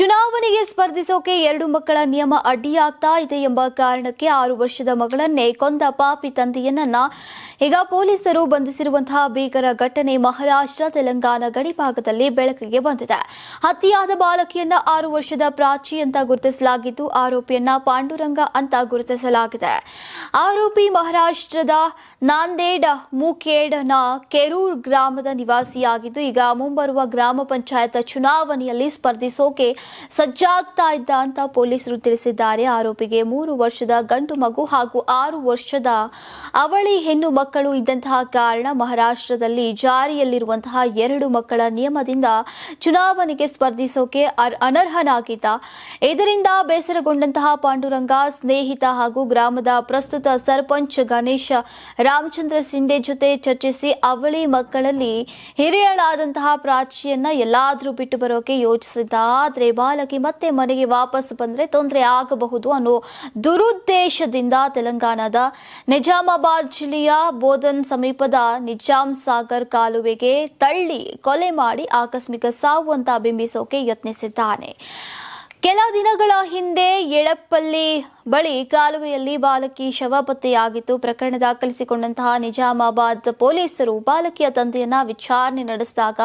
ಚುನಾವಣೆಗೆ ಸ್ಪರ್ಧಿಸೋಕೆ ಎರಡು ಮಕ್ಕಳ ನಿಯಮ ಅಡ್ಡಿಯಾಗ್ತಾ ಇದೆ ಎಂಬ ಕಾರಣಕ್ಕೆ ಆರು ವರ್ಷದ ಮಗಳನ್ನೇ ಕೊಂದ ಪಾಪಿ ತಂದೆಯನ್ನ ಈಗ ಪೊಲೀಸರು ಬಂಧಿಸಿರುವಂತಹ ಭೀಕರ ಘಟನೆ ಮಹಾರಾಷ್ಟ್ರ, ತೆಲಂಗಾಣ ಗಡಿಭಾಗದಲ್ಲಿ ಬೆಳಕಿಗೆ ಬಂದಿದೆ. ಹತ್ಯೆಯಾದ ಬಾಲಕಿಯನ್ನ ಆರು ವರ್ಷದ ಪ್ರಾಚಿ ಅಂತ ಗುರುತಿಸಲಾಗಿದ್ದು, ಆರೋಪಿಯನ್ನ ಪಾಂಡುರಂಗ ಅಂತ ಗುರುತಿಸಲಾಗಿದೆ. ಆರೋಪಿ ಮಹಾರಾಷ್ಟ್ರದ ನಾಂದೇಡ್ ಮುಖೇಡ್ನ ಕೆರೂರ್ ಗ್ರಾಮದ ನಿವಾಸಿಯಾಗಿದ್ದು, ಈಗ ಮುಂಬರುವ ಗ್ರಾಮ ಪಂಚಾಯತ್ ಚುನಾವಣೆಯಲ್ಲಿ ಸ್ಪರ್ಧಿಸೋಕೆ ಸಜ್ಜಾಗ್ತಾ ಇದ್ದ ಅಂತ ಪೊಲೀಸರು ತಿಳಿಸಿದ್ದಾರೆ. ಆರೋಪಿಗೆ ಮೂರು ವರ್ಷದ ಗಂಡು ಮಗು ಹಾಗೂ ಆರು ವರ್ಷದ ಅವಳಿ ಹೆಣ್ಣು ಮಕ್ಕಳು ಇದ್ದಂತಹ ಕಾರಣ ಮಹಾರಾಷ್ಟ್ರದಲ್ಲಿ ಜಾರಿಯಲ್ಲಿರುವಂತಹ ಎರಡು ಮಕ್ಕಳ ನಿಯಮದಿಂದ ಚುನಾವಣೆಗೆ ಸ್ಪರ್ಧಿಸೋಕೆ ಅನರ್ಹನಾಗಿದ್ದ. ಇದರಿಂದ ಬೇಸರಗೊಂಡಂತಹ ಪಾಂಡುರಂಗ, ಸ್ನೇಹಿತ ಹಾಗೂ ಗ್ರಾಮದ ಪ್ರಸ್ತುತ ಸರ್ಪಂಚ್ ಗಣೇಶ ರಾಮಚಂದ್ರ ಸಿಂಧೆ ಜೊತೆ ಚರ್ಚಿಸಿ ಅವಳಿ ಮಕ್ಕಳಲ್ಲಿ ಹಿರಿಯಳಾದಂತಹ ಪ್ರಾಚಿಯನ್ನ ಎಲ್ಲಾದ್ರೂ ಬಿಟ್ಟು ಬರೋಕೆ ಯೋಚಿಸಿದ್ದ. ಆದ್ರೆ ಬಾಲಕಿ ಮತ್ತೆ ಮನೆಗೆ ವಾಪಸ್ ಬಂದ್ರೆ ತೊಂದರೆ ಆಗಬಹುದು ಅನ್ನೋ ದುರುದ್ದೇಶದಿಂದ ತೆಲಂಗಾಣದ ನಿಜಾಮಾಬಾದ್ ಜಿಲ್ಲೆಯ ಬೋಧನ್ ಸಮೀಪದ ನಿಜಾಮ್ ಸಾಗರ್ ಕಾಲುವೆಗೆ ತಳ್ಳಿ ಕೊಲೆ ಮಾಡಿ ಆಕಸ್ಮಿಕ ಸಾವು ಅಂತ ಬಿಂಬಿಸೋಕೆ ಯತ್ನಿಸಿದ್ದಾನೆ. ಕೆಲ ದಿನಗಳ ಹಿಂದೆ ಎಡಪ್ಪಲ್ಲಿ ಬಳಿ ಕಾಲುವೆಯಲ್ಲಿ ಬಾಲಕಿ ಶವ ಪತ್ತೆಯಾಗಿತ್ತು ಪ್ರಕರಣ ದಾಖಲಿಸಿಕೊಂಡಂತಹ ನಿಜಾಮಾಬಾದ್ ಪೊಲೀಸರು ಬಾಲಕಿಯ ತಂದೆಯನ್ನ ವಿಚಾರಣೆ ನಡೆಸಿದಾಗ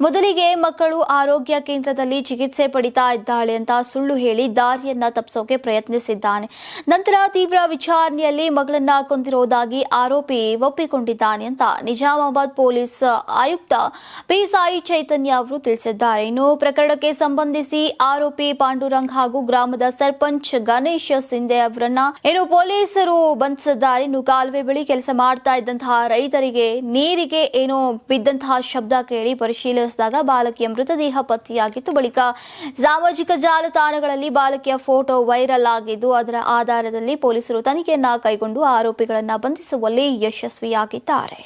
ಮೊದಲಿಗೆ ಮಕ್ಕಳು ಆರೋಗ್ಯ ಕೇಂದ್ರದಲ್ಲಿ ಚಿಕಿತ್ಸೆ ಪಡಿತಾ ಇದ್ದಾಳೆ ಅಂತ ಸುಳ್ಳು ಹೇಳಿ ದಾರಿಯನ್ನ ತಪ್ಪಿಸೋಕೆ ಪ್ರಯತ್ನಿಸಿದ್ದಾನೆ. ನಂತರ ತೀವ್ರ ವಿಚಾರಣೆಯಲ್ಲಿ ಮಗಳನ್ನ ಕೊಂದಿರೋದಾಗಿ ಆರೋಪಿ ಒಪ್ಪಿಕೊಂಡಿದ್ದಾನೆ ಅಂತ ನಿಜಾಮಾಬಾದ್ ಪೊಲೀಸ್ ಆಯುಕ್ತ ಪಿ. ಸಾಯಿ ಚೈತನ್ಯ ಅವರು ತಿಳಿಸಿದ್ದಾರೆ. ಇನ್ನು ಪ್ರಕರಣಕ್ಕೆ ಸಂಬಂಧಿಸಿ ಆರೋಪಿ ಪಾಂಡುರಂಗ್ ಹಾಗೂ ಗ್ರಾಮದ ಸರ್ಪಂಚ್ ಗಣೇಶ್ ಸಿಂಧೆ ಅವರನ್ನ ಏನು ಪೊಲೀಸರು ಬಂಧಿಸಿದ್ದಾರೆ. ಇನ್ನು ಕಾಲುವೆ ಬಳಿ ಕೆಲಸ ಮಾಡ್ತಾ ಇದ್ದಂತಹ ರೈತರಿಗೆ ನೀರಿಗೆ ಏನೋ ಬಿದ್ದಂತಹ ಶಬ್ದ ಕೇಳಿ ಪರಿಶೀಲಿಸಿದಾಗ ಬಾಲಕಿಯ ಮೃತದೇಹ ಪತ್ತೆಯಾಗಿತ್ತು. ಬಳಿಕ ಸಾಮಾಜಿಕ ಜಾಲತಾಣಗಳಲ್ಲಿ ಬಾಲಕಿಯ ಫೋಟೋ ವೈರಲ್ ಆಗಿದ್ದು, ಅದರ ಆಧಾರದಲ್ಲಿ ಪೊಲೀಸರು ತನಿಖೆಯನ್ನ ಕೈಗೊಂಡು ಆರೋಪಿಗಳನ್ನ ಬಂಧಿಸುವಲ್ಲಿ ಯಶಸ್ವಿಯಾಗಿದ್ದಾರೆ.